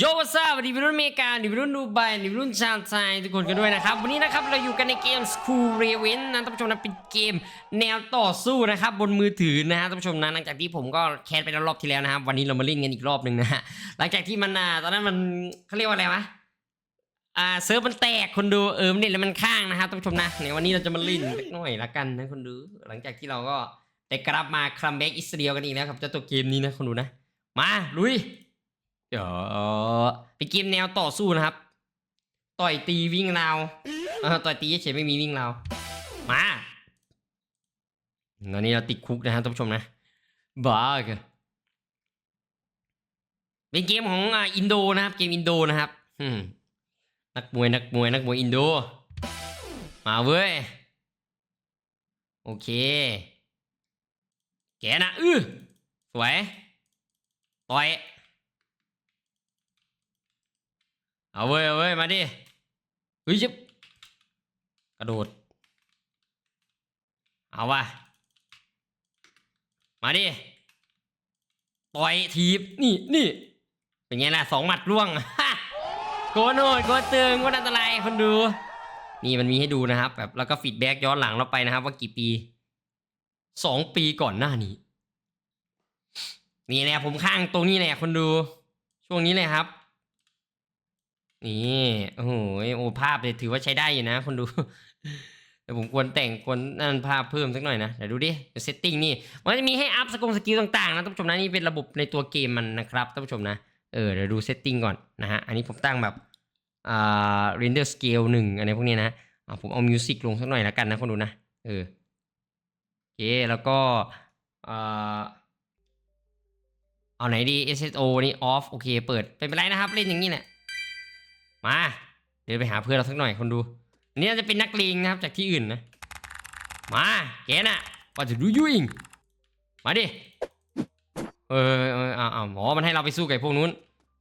โยวัสวัสดีวัยรุ่นอเมริกาวัยรุ่นดูไบวัยรุ่นชาวไทยทุกคนกันด้วยนะครับ วันนี้นะครับเราอยู่กันในเกม School r a v e n นะท่านผู้ชมนะเป็นเกมแนวต่อสู้นะครับบนมือถือนะฮะท่านผู้ชมนะหลังจากที่ผมก็แคสไปแล้วรอบที่แล้วนะครับ วันนี้เรามาเล่นกันอีกรอบหนึ่งนะฮะหลังจากที่มันอ่าตอนนั้นมันเขาเรียกว่าอะไรวะอ่าเซิร์ฟมันแตกคนดูเออมันเล่นแล้วมันข้างนะครับท่านผู้ชมนะในวันนี้เราจะมาเล่นสักหน่อยละกันนะคนดู หลังจากที่เราก็ได้กลับมาคัมแบ็กอิสเรียลกันอีกแล้วครับเจ้าตัวเกมนี้นะคนดูนะ มาลุย เดี๋ยวเป็นเกมแนวต่อสู้นะครับ ต่อยตีวิ่งราวต่อยตีเฉยไม่มีวิ่งราวมาตอนนี้เราติดคุกนะฮะท่านผู้ชมนะบ้าเป็นเกมของอินโดนะครับ เกมอินโดนะครับนักมวยนักมวยนักมวยอินโด มาเว้ย โอเค แกนะอื้อสวยต่อย เอาเว้ยเอาเว้ยมาดิเฮ้ยจิบกระโดด เอาว่ะ มาดิ ต่อยทีบนี่นี่เป็นไงล่ะสองหมัดร่วงโกโหดโกตึงโกอันตรายคนดู นี่มันมีให้ดูนะครับแบบแล้วก็ฟีดแบ็กย้อนหลังเราไปนะครับ ว่ากี่ปีสองปีก่อนหน้านี้ นี่แหละผมข้างตรงนี้แหละคนดู ช่วงนี้เลยครับ นี่โอ้โหโอ้ภาพเลยถือว่าใช้ได้อยู่นะคนดูแต่ผมควรแต่งควรนั่นภาพเพิ่มสักหน่อยนะเดี๋ยวดูดิเซตติ้งนี่มันจะมีให้อัพสกงสกิลต่างๆนะท่านผู้ชมนะนี่เป็นระบบในตัวเกมมันนะครับท่านผู้ชมนะเออเดี๋ยวดูเซตติ้งก่อนนะฮะอันนี้ผมตั้งแบบอ่า render scale หนึ่งอะไรพวกนี้นะอ่าผมเอามิวสิกลงสักหน่อยแล้วกันนะคนดูนะเออโอเคแล้วก็อ่าเอาไหนดี SSO นี่ off โอเคเปิดเป็นไปไรนะครับ เล่นอย่างนี้แหละ มาเดินไปหาเพื่อนเราสักหน่อยคนดูอันนี้น่าจะเป็นนักเลงนะครับจากที่อื่นนะ มาแกน่ะว่าจะดูยุ่งมาดิเออเออเอาเอาหมอมันให้เราไปสู้กับพวกนู้น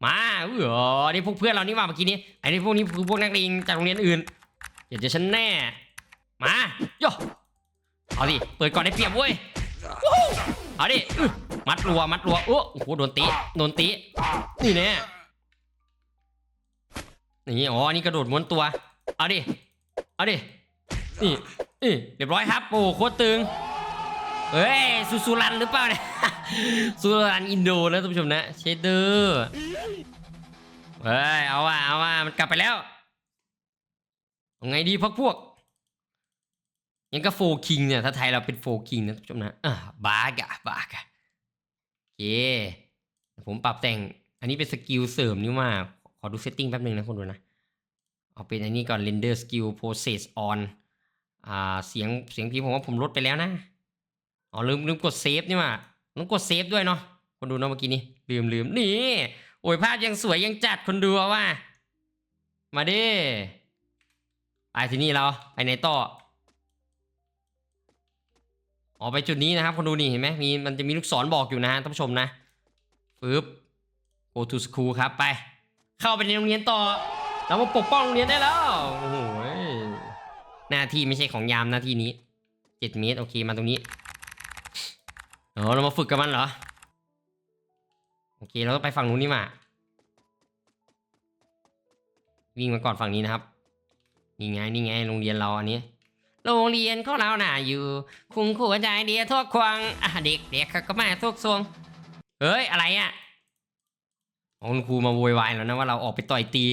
มาเออนี่พวกเพื่อนเรานี่ว่าเมื่อกี้นี้ไอ้นี่พวกนี้คือพวกนักเลงจากโรงเรียนอื่นเดี๋ยวจะฉันแน่ มาโยเอาดิเปิดก่อนได้เปรียบเว้ยเอาดิมัดรัวมัดรัวโอ้โหโดนตีโดนตีนี่แน่ นี่อ๋ออันนี่กระโดดม้วนตัว เอาดิ เอาดิ นี่นี่เรียบร้อยครับ โอ้โคตรตึงเฮ้ยซูซูรันหรือเปล่าเนี่ยซูซูรันอินโดนะท่านผู้ชมนะเชดเดอร์เฮ้ยเอาว่ะเอาว่ะมันกลับไปแล้วเอาไงดีพักพวกยังก็โฟคิงเนี่ยถ้าไทยเราเป็นโฟคิงนะท่านผู้ชมนะอ่าบากะบากะโอเคผมปรับแต่งอันนี้เป็นสกิลเสริมนี่ว่าข อดูเซตติ้งแป๊บนึงนะคุณดูนะ เอาเป็นอันนี้ก่อน render skill process on อ่าเสียงเสียงพิมพ์ผมว่าผมลดไปแล้วนะ อ๋อลืมลืมกดเซฟนี่ว่าต้องกดเซฟด้วยเนาะคนดูเนาะเมื่อกี้นี้ลืมลืมนี่ โอ้ยภาพยังสวยยังจัดคนดูว่า มาดิไปที่นี่เราไปไหนต่อออกไปจุดนี้นะครับคนดูนี่เห็นไหมมีมันจะมีลูกศรบอกอยู่นะฮะท่านผู้ชมนะปึ๊บ go to school ครับไป เข้าไปในโรงเรียนต่อ เรามาปกป้องโรงเรียนได้แล้ว โอ้โหหน้าที่ไม่ใช่ของยามหน้าที่นี้เจ็ดเมตรโอเคมาตรงนี้เออเรามาฝึกกับมันเหรอ โอเคเราต้องไปฝั่งนู้นนี่มา วิ่งมาก่อนฝั่งนี้นะครับ นี่ไงนี่ไงโรงเรียนเราอันนี้โรงเรียนของเราน่ะอยู่ คุณครูใจเดียทั่วควงอะเด็กเด็กเขาก็มาทุกทรวงเฮ้ยอะไรอะ คุณครูมาโวยวายแล้วนะว่าเราออกไปต่อยตี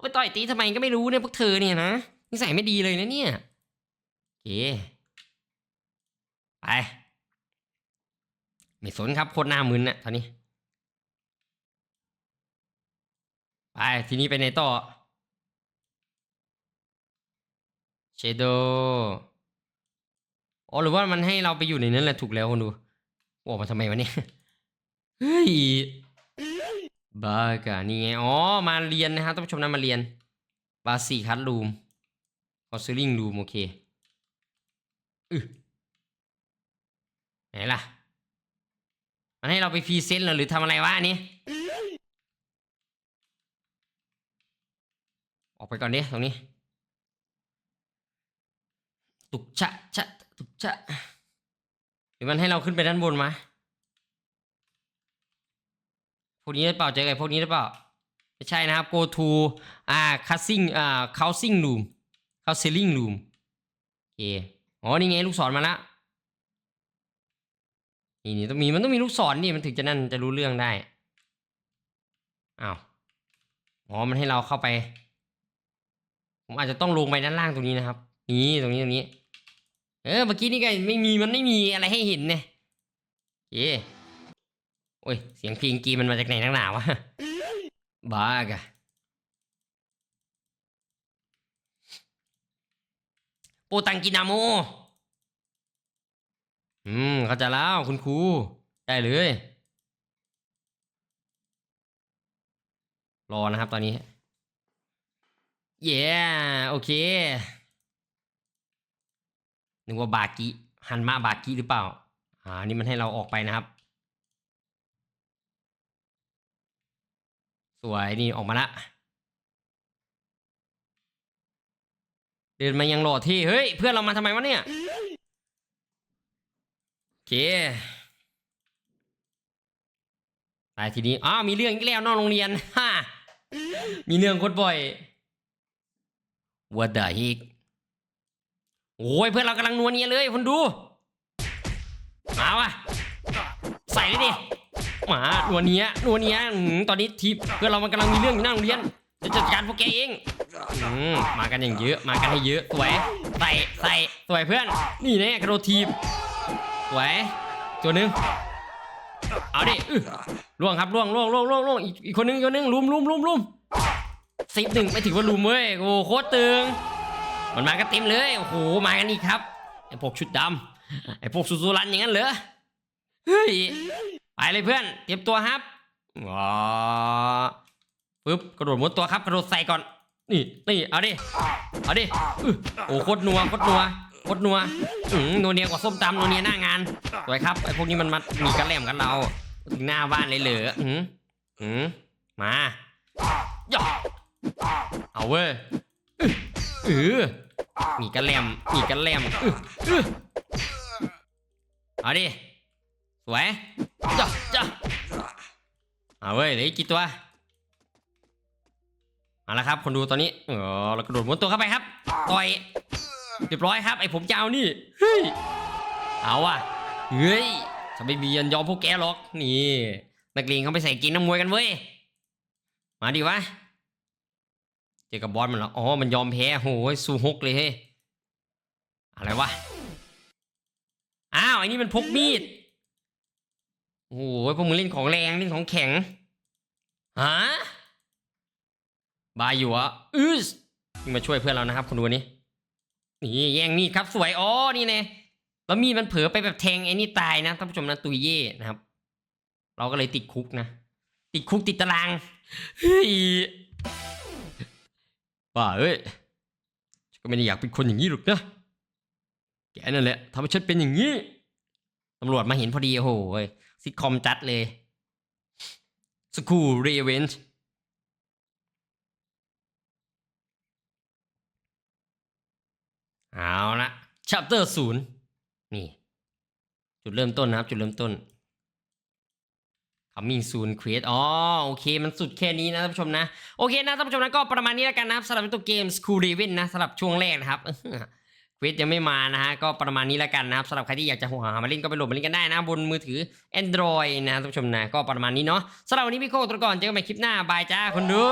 ไปต่อยตีทำไมก็ไม่รู้เนี่ยพวกเธอเนี่ยนะนิสัยไม่ดีเลยนะเนี่ยโอเคไปไม่สนครับโคตรหน้ามึนน่ะตอนนี้ไปทีนี้ไปไหนต่อเชโดอ๋อหรือว่ามันให้เราไปอยู่ในนั้นแหละถูกแล้วคนดูออกมาทำไมวะเนี่ยเฮ้ย บากานี่ไง อ๋อ มาเรียนนะครับท่านผู้ชมนะมาเรียน บาสีคัตรูมคอสซิลิงรูมโอเคอือไหนล่ะ มันให้เราไปพรีเซนต์หรอหรือทำอะไรวะอันนี้ ออกไปก่อนดิตรงนี้ ตุกชะชะตุกชะหรือมันให้เราขึ้นไปด้านบนมา พ วกนี้หรือเปล่าเจอไอ้พวกนี้หรือเปล่าไม่ใช่นะครับ go to อ่า casting อ่า housing room counseling room โอเคอ๋อนี่ไงลูกศรมาละนี่นี่ต้องมีมันต้องมีลูกศรนี่มันถึงจะนั่นจะรู้เรื่องได้อ้าวอ๋อมันให้เราเข้าไป ผมอาจจะต้องลงไปด้านล่างตรงนี้นะครับ นี่ตรงนี้ตรงนี้ เออเมื่อกี้นี่ก็ไม่มีมันไม่มีอะไรให้เห็นเนี่ยโอเคโอ้ย เสียงเพลงกีมันมาจากไหนนักหนาวะ บ้ากะโปตังกินาโม อืม เข้าใจแล้วคุณครู ได้เลย รอนะครับตอนนี้ เย้ โอเค นึกว่าบากิฮันมาบากิหรือเปล่า อ่า นี่มันให้เราออกไปนะครับ วยนี่ออกมาละเดินมายังหล่อที่ เฮ้ย เพื่อนเรามาทำไมวะเนี่ย โอเคไปทีนี้อ้าวมีเรื่องอีกแล้วนอกโรงเรียนฮ่ามีเรื่องโคตรบ่อย What the heck โอ้ยเพื่อนเรากำลังนัวเนียเลยคนดู มาวะใส่เลยดิ หมานัวเนียนัวเนียอื้อหือตอนนี้ทีมเพื่อนเรามันกำลังมีเรื่องอยู่หน้าโรงเรียนจะจัดการพวกแกเองอืมมากันอย่างเยอะมากันให้เยอะสวยใส่ใส่สวยเพื่อน นี่แน่กระโดดทีมสวยตัวหนึ่งเอาดิอื้อล่วงครับล่วงล่วงล่วงล่วงล่วงอีกอีกคนนึงอีกคนนึงลุมลุมลุมลุมสิบหนึ่งไม่ถือว่าลุมเว้ยโอ้โหโคตรตึงมันมากันเต็มเลยโอ้โหมากันอีกครับไอ้พวกชุดดำไอ้พวกสุสุรันอย่างนั้นเหรอเฮ้ย ไปเลยเพื่อน เตรียมตัวครับว้าปึ๊บกระโดดมุดตัวครับกระโดดใส่ก่อน นี่นี่เอาดิเอาดิอื้อโอ้โคตรนัวโคตรนัวโคตรนัวอืมนัวเนียกว่าส้มตำนัวเนียหน้างานสวยครับไอ้พวกนี้มันมามีกระแหลมกันเราถึงหน้าบ้านเลยเหรออืมอืมมาย่อเอาเว้ยเออมีกระแหลมมีกระแหลมเอาดิ สวยจ้ะจ้ะเอาเว้ยเหลืออีกกี่ตัวเอาละครับ คนดูตอนนี้เออเรากระโดดม้วนตัวเข้าไปครับต่อยเรียบร้อยครับ ไอ้ผมจะเอานี่เฮ้ยเอาว่ะเฮ้ยจะไม่มียันยอมพวกแกหรอกนี่นักเลงเขาไปใส่กินน้ำมวยกันเว้ยมาดิวะเจอกับบอสมันแล้วอ๋อมันยอมแพ้โหยสู้ฮกเลยเฮ้ยอะไรวะอ้าวไอ้นี่มันพกมีด โอ้โหพวกมึงเล่นของแรงเล่นของแข็งฮะบายอยู่อะอือมาช่วยเพื่อนเรานะครับคนดูนี้นี่แย่งมีดครับสวยอ๋อนี่แน่แล้วมีดมันเผลอไปแบบแทงไอ้นี่ตายนะท่านผู้ชมนะตุยเย่นะครับ เราก็เลยติดคุกนะ ติดคุกติดตารางเฮ้ยว่าเอ้ยก็ไม่ได้อยากเป็นคนอย่างนี้หรอกนะแกนั่นแหละทำให้ฉันเป็นอย่างนี้ตำรวจมาเห็นพอดีโอ้โหย ซิทคอมจัดเลยสกูเรเวนจ์เอาละชัปเตอร์ศูนย์นี่ จุดเริ่มต้นนะครับ จุดเริ่มต้น coming soon create อ๋อ โอเค มันสุดแค่นี้นะท่านผู้ชมนะ โอเคนะท่านผู้ชมนะก็ประมาณนี้แล้วกันนะครับสำหรับตัวเกม School Raven นะสำหรับช่วงแรกนะครับ เควสยังไม่มานะฮะก็ประมาณนี้แล้วกันนะครับสำหรับใครที่อยากจะหัวหามาเล่นก็ไปโหลดมาเล่นกันได้นะ บนมือถือ Android นะท่านผู้ชมนะก็ประมาณนี้เนาะสำหรับวันนี้พี่โคตรก่อนเจอกันใหม่คลิปหน้าบายจ้าคนดู